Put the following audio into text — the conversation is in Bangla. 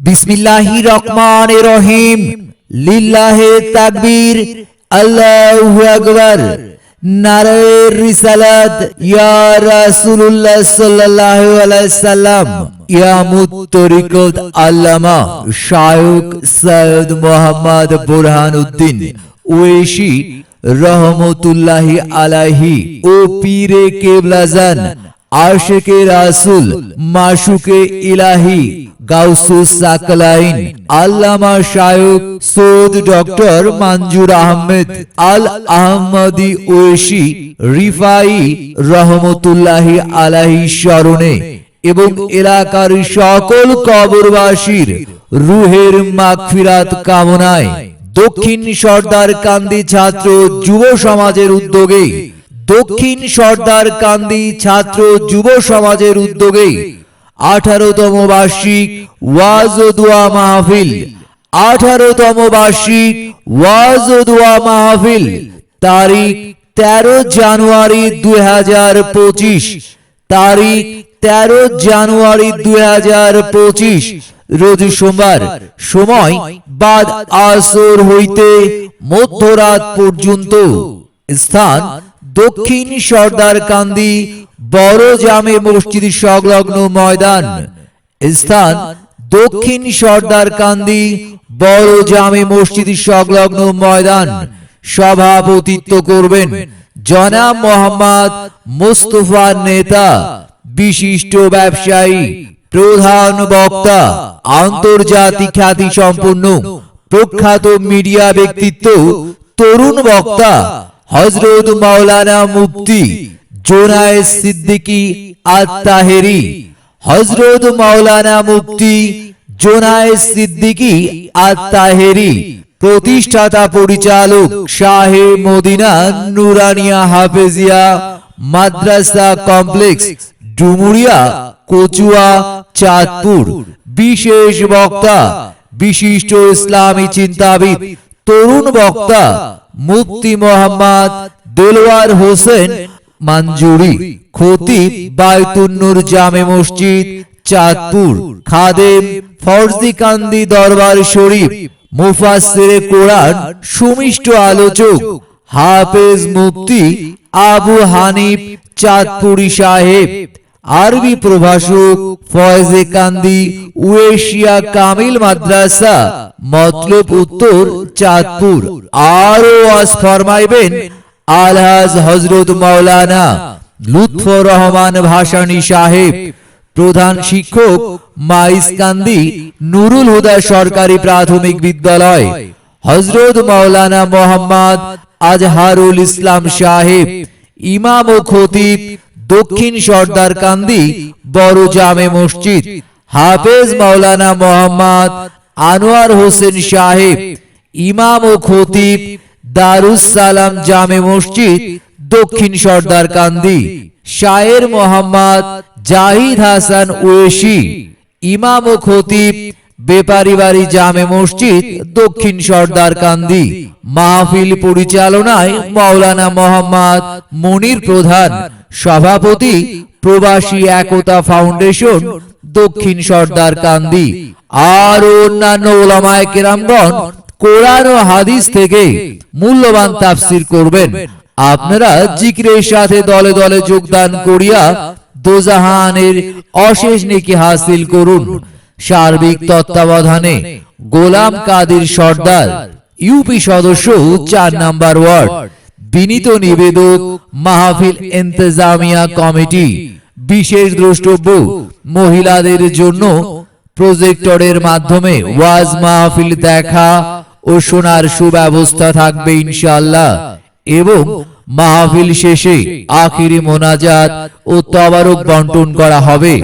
বিসমিল্লাহি রহমান রহিম। লিল্লাহে তাকবীর। আল্লাহু আকবার। নারায়ের রিসালাত। ইয়া রাসূলুল্লাহ সাল্লাল্লাহু আলাইহি সাল্লাম। ইয়া মুত্তরিকত আল্লামা শায়ক সৈয়দ মোহাম্মদ বুরহানউদ্দিন ওয়েশি রহমতুল্লাহি আলাইহি ও পীরে কেবলাজান, আশেকে রাসুল মাসুকে ইলাহি গাউসুস সাকলাইন আল্লামা শায়ক সৈয়দ ডক্টর মঞ্জুর আহমেদ আল আহমদি ওয়েশি রিফাই রহমতুল্লাহি আলাহি স্মরণে এবং এলাকার সকল কবরবাসীর রুহের মাগফিরাত কামনায় দক্ষিণ সর্দার কান্দি ছাত্র যুব সমাজের উদ্যোগে দক্ষিণ সর্দার কান্দি ছাত্র যুব সমাজের উদ্যোগে আঠারোতম বার্ষিক ওয়াজ ও দোয়া মাহফিল, আঠারোতম বার্ষিক ওয়াজ ও দোয়া মাহফিল, তারিখ তেরো জানুয়ারি দুই হাজার পঁচিশ, তারিখ তেরো জানুয়ারি দুই হাজার পঁচিশ, রোজ সোমবার, সময় বাদ আসর হইতে মধ্যরাত পর্যন্ত। স্থান দক্ষিণ সর্দার কান্দি বড় জামে মসজিদ সংলগ্ন ময়দান, স্থান দক্ষিণ সর্দার কান্দি, বড় জামে মসজিদ সংলগ্ন ময়দান। সভাপতিত্ব করবেন জনাব মোহাম্মদ মুস্তফা নেতা, বিশিষ্ট ব্যবসায়ী, প্রধান বক্তা, আন্তর্জাতিক খ্যাতি সম্পন্ন প্রখ্যাত মিডিয়া ব্যক্তিত্ব, তরুণ বক্তা হজরত মাওলানা মুফতি জোনায়েদ সিদ্দিকী আত্মাহেরি হজরত মাওলানা মুফতি জোনায়েদ সিদ্দিকী আত্মাহেরি প্রতিষ্ঠাতা পরিচালক শাহে মদিনা নুরানিয়া হাফেজিয়া, মাদ্রাসা কমপ্লেক্স ডুমুরিয়া, কচুয়া, চাঁদপুর। বিশেষ বক্তা, বিশিষ্ট ইসলামী চিন্তাবিদ, তরুণ বক্তা, মুফতি মোহাম্মদ দেলোয়ার হোসেন মানজুরি খতিব বায়তুন্নুর জামে মসজিদ, চাঁদপুর, খাদেম, ফরজি কান্দি দরবার শরীফ, মুফাসসিরে কোরআন, সুমিষ্ট আলোচক, হাফেজ মুফতি আবু হানিফ, চাঁদপুরি সাহেব, আরবি প্রভাষক, ফয়েজে কান্দি, উয়েশিয়া কামিল মাদ্রাসা, মতলব উত্তর চাঁদপুর। আরও আজ ফরমাইবেন আলহাজ হজরত মাওলানা লুৎফর রহমান ভাসানী সাহেব, প্রধান শিক্ষক মাইস কান্দি নুরুল হুদা সরকারি প্রাথমিক বিদ্যালয়, হজরত মাওলানা মোহাম্মদ আজহারুল ইসলাম সাহেব, ইমাম ও খতিব দক্ষিণ সর্দার কান্দি বড় জামে মসজিদ, হাফেজ মাওলানা মোহাম্মদ আনোয়ার হোসেন সাহেব, ইমাম ও খতিব দারুস সালাম জামে মসজিদ, দক্ষিণ সর্দার কান্দি, শায়ের মোহাম্মদ জাহিদ হাসান ওয়েশি ইমাম ও খতিব বেপারি বাড়ি জামে মসজিদ, দক্ষিণ সর্দার কান্দি। মাহফিল পরিচালনায় মাওলানা মোহাম্মদ মনির প্রধান, সভাপতি প্রবাসী একতা ফাউন্ডেশন, দক্ষিণ সর্দার কান্দি। আর অন্যান্য ওলামায় কেরামগণ কোরআন ও হাদিস থেকে মূল্যবান তাফসির করবেন। আপনারা জিক্রের সাথে দলে দলে যোগদান করিয়া দোজাহানের অশেষ নেকি হাসিল করুন। সার্বিক তত্ত্বাবধানে গোলাম কাদের সর্দার ইউপি সদস্য চার নাম্বার ওয়ার্ড বিনীত নিবেদক মাহফিল ইন্তেজামিয়া কমিটি বিশেষ দ্রষ্টব্য মহিলাদের জন্য প্রজেক্টরের মাধ্যমে ওয়াজ মাহফিল দেখা ও শোনার সুব্যবস্থা থাকবে ইনশাল্লাহ এবং মাহফিল শেষে আখিরি মোনাজাত ও তবারক বন্টন করা হবে।